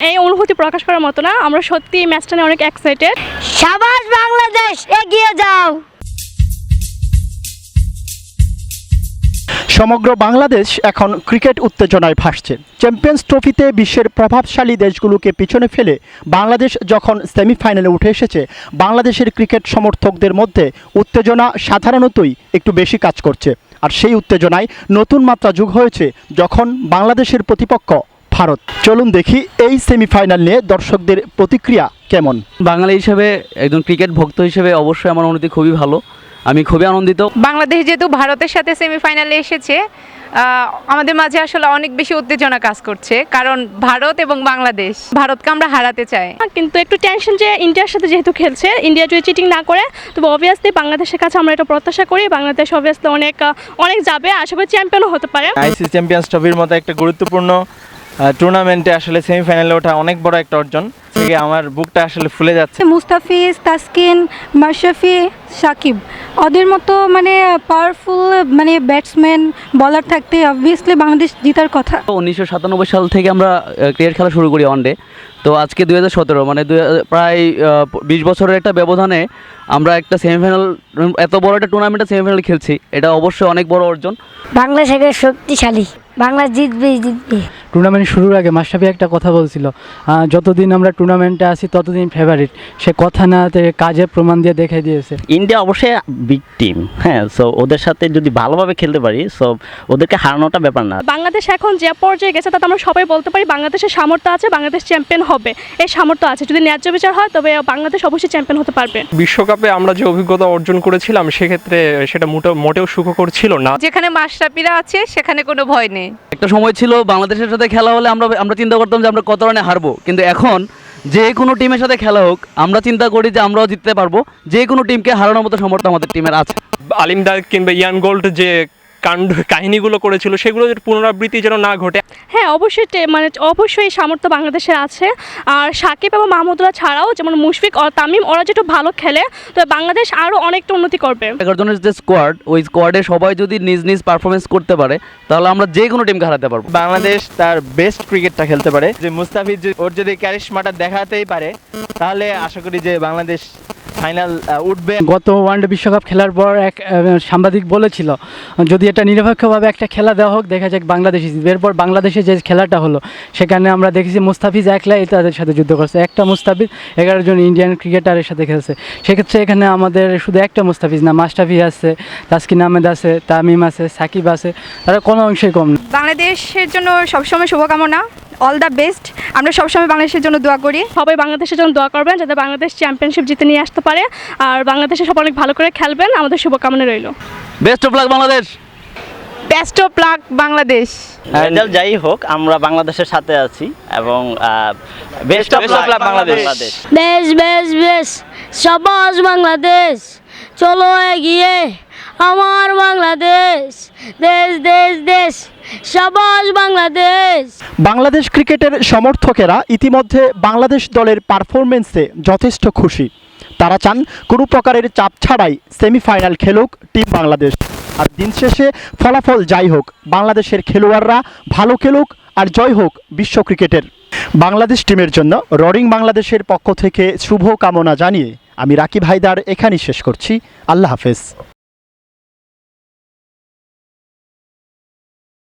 এই অনুভূতি প্রকাশ করার মতো না আমরা সত্যি এই ম্যাচটা নিয়ে অনেক এক্সাইটেড সাবাস বাংলাদেশ এগিয়ে যাও। সমগ্র বাংলাদেশ এখন ক্রিকেট উত্তেজনায় ভাসছে। চ্যাম্পিয়ন্স ট্রফিতে বিশ্বের প্রভাবশালী দেশগুলোকে পিছনে ফেলে বাংলাদেশ যখন সেমিফাইনালে উঠে এসেছে বাংলাদেশের ক্রিকেট সমর্থকদের মধ্যে উত্তেজনা সাধারণতই একটু বেশি কাজ করছে। আর সেই উত্তেজনায় নতুন মাত্রা যোগ হয়েছে যখন বাংলাদেশের প্রতিপক্ষ ভারত। চলুন দেখি এই সেমিফাইনাল নিয়ে দর্শকদের প্রতিক্রিয়া কেমন? বাঙালি হিসেবে একজন ক্রিকেট ভক্ত হিসেবে অবশ্যই আমার অনুভূতি খুবই ভালো। আমি খুবই আনন্দিত। বাংলাদেশ যেহেতু ভারতের সাথে সেমিফাইনালে এসেছে আহ, আমাদের মাঝে আসলে অনেক বেশি উত্তেজনা কাজ করছে কারণ ভারত এবং বাংলাদেশ ভারতকে আমরা হারাতে চাই। কিন্তু একটু টেনশন যে ইন্ডিয়ার সাথে যেহেতু খেলছে ইন্ডিয়া যদি চিটিং না করে তবে অবভিয়াসলি বাংলাদেশের কাছে আমরা এটা প্রত্যাশা করি। বাংলাদেশ অবভিয়াসলি অনেক অনেক যাবে। আশা করি চ্যাম্পিয়নও হতে পারে। আইসি চ্যাম্পিয়ন্স ট্রফির মতো একটা গুরুত্বপূর্ণ টুর্নামেন্টে আসলে সেমিফাইনালে ওঠা অনেক বড় একটা অর্জন। থেকে আমার বুকটা আসলে ফুলে যাচ্ছে। মুস্তাফিজ তাসকিন মাশরাফি সাকিব ওদের মতো মানে পাওয়ারফুল মানে ব্যাটসম্যান বলার থাকতে অবভিয়াসলি বাংলাদেশ জেতার কথা। উনিশশো সাতানব্বই সাল থেকে আমরা ক্রিকেট খেলা শুরু করি ওয়ানডে তো আজকে দুই হাজার সতেরো মানে দুই হাজার- প্রায় বিশ বছরের একটা ব্যবধানে আমরা একটা সেমিফাইনাল এত বড় একটা টুর্নামেন্টে সেমিফাইনাল খেলছি। এটা অবশ্যই অনেক বড় অর্জন। বাংলাদেশ শক্তিশালী। বাংলাদেশ জিতবে জিতবে। টুর্নামেন্ট শুরুর আগে মাস্টাফি একটা কথা বলছিল যতদিন আমরা টুর্নামেন্টে আসি ততদিন ফেভারিট সে কথা না তে কাজে প্রমাণ দিয়ে দেখে দিয়েছে। ইন্ডিয়া অবশ্যই বিগ টিম হ্যাঁ সো ওদের সাথে যদি ভালোভাবে খেলতে পারি সো ওদেরকে হারানোটা ব্যাপার না। বাংলাদেশ এখন যে পর্যায়ে গেছে তাতে আমরা সবাই বলতে পারি বাংলাদেশের সামর্থ্য আছে বাংলাদেশ চ্যাম্পিয়ন হবে। এই সামর্থ্য আছে যদি ন্যায্য বিচার হয় তবে বাংলাদেশ অবশ্যই চ্যাম্পিয়ন হতে পারবে। বিশ্বকাপে আমরা যে অভিজ্ঞতা অর্জন করেছিলাম সেক্ষেত্রে সেটা মোটেও মোটেও সুখকর ছিল না। যেখানে মাশরাফিরা আছে সেখানে কোনো ভয় নেই। একটা সময় ছিল বাংলাদেশের সাথে খেলা হলে আমরা আমরা চিন্তা করতাম যে আমরা কত রানে হারবো। কিন্তু এখন যে কোনো টিমের সাথে খেলা হোক, আমরা চিন্তা করি যে আমরাও জিততে পারব। যে কোনো টিমকে হারানোর মতো সমর্থন আমাদের টিমের আছে। আলিমদার কিংবা ইয়ান গোল্ড যে কাণ্ড কাহিনীগুলো করেছিল সেগুলোর পুনরাবৃত্তি যেন না ঘটে। হ্যাঁ অবশ্যই মানে অবশ্যই সামর্থ্য বাংলাদেশের আছে। আর সাকিব এবং মাহমুদুল্লাহ ছাড়াও যেমন মুশফিক ও তামিম ওরা যেটা ভালো খেলে তো বাংলাদেশ আরও অনেকটা উন্নতি করবে। এগারো জনের যে স্কোয়াড ওই স্কোয়াডে সবাই যদি নিজ নিজ পারফরমেন্স করতে পারে তাহলে আমরা যে কোনো টিমকে হারাতে পারব। বাংলাদেশ তার বেস্ট ক্রিকেটটা খেলতে পারে। যে মুস্তাফিজ ওর যদি ক্যারিশমাটা দেখাতেই পারে তাহলে আশা করি যে বাংলাদেশ ফাইনাল উঠবে। গত ওয়ানডে বিশ্বকাপ খেলার পর এক সাংবাদিক বলেছিল যদি এটা নিরপেক্ষভাবে একটা খেলা দেওয়া হোক দেখা যাক বাংলাদেশ জিতবে। এরপর বাংলাদেশে যে খেলাটা হলো সেখানে আমরা দেখেছি মুস্তাফিজ একলাই তাদের সাথে যুদ্ধ করছে। একটা মুস্তাফিজ এগারো জন ইন্ডিয়ান ক্রিকেটারের সাথে খেলছে। সেক্ষেত্রে এখানে আমাদের শুধু একটা মুস্তাফিজ না মাস্টাফি আছে তাসকিন আহমেদ আছে তামিম আছে সাকিব আছে তারা কোনো অংশেই কম না। বাংলাদেশের জন্য সবসময় শুভকামনা। অল দ্য বেস্ট আমরা সবসময় বাংলাদেশের জন্য দোয়া করি। সবাই বাংলাদেশের জন্য দোয়া করবেন যাতে বাংলাদেশ চ্যাম্পিয়নশিপ জিতে নিয়ে আসতে পারে। আর বাংলাদেশে সব অনেক ভালো করে খেলবেন। আমাদের শুভকামনা রইল। Best of luck Bangladesh! Best of luck Bangladesh! Result যাই হোক আমরা বাংলাদেশের সাথে আছি এবং বেস্ট অফ লাক বাংলাদেশ! বেশ বেশ বেশ সাবাস বাংলাদেশ! চলো এগিয়ে! আমার বাংলাদেশ, দেশ দেশ দেশ সাবাস বাংলাদেশ। বাংলাদেশ ক্রিকেটের সমর্থকেরা ইতিমধ্যে বাংলাদেশ দলের পারফরমেন্সে যথেষ্ট খুশি। তারা চান কোনো প্রকারের চাপ ছাড়াই সেমিফাইনাল খেলুক টিম বাংলাদেশ। আর দিন শেষে ফলাফল যাই হোক, বাংলাদেশের খেলোয়াড়রা ভালো খেলুক আর জয় হোক বিশ্ব ক্রিকেটের। বাংলাদেশ টিমের জন্য রডিং বাংলাদেশের পক্ষ থেকে শুভ কামনা জানিয়ে আমি রাকিব হায়দার এখানেই শেষ করছি। আল্লাহ হাফেজ।